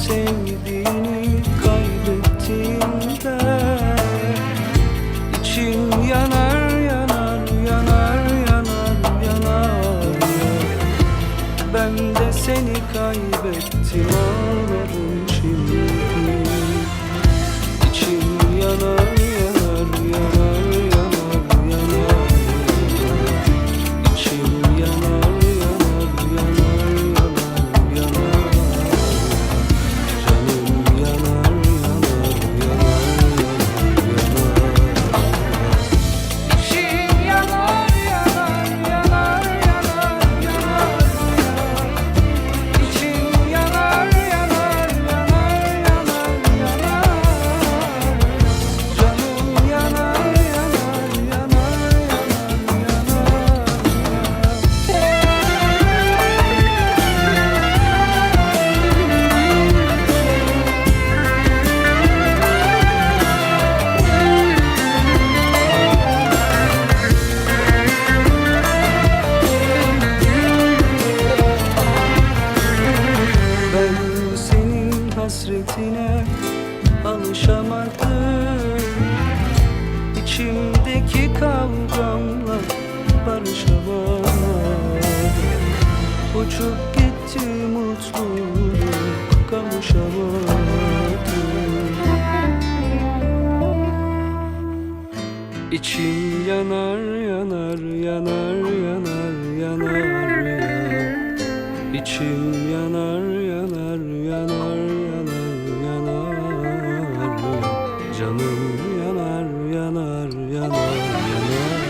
sem me hasretine alışamadım. İçimdeki kavgamla barışamadım. Uçup gitti mutluluk kavuşamadım İçim yanar yanar yanar yanar yanar ya İçim yanar. Oh, Hallelujah.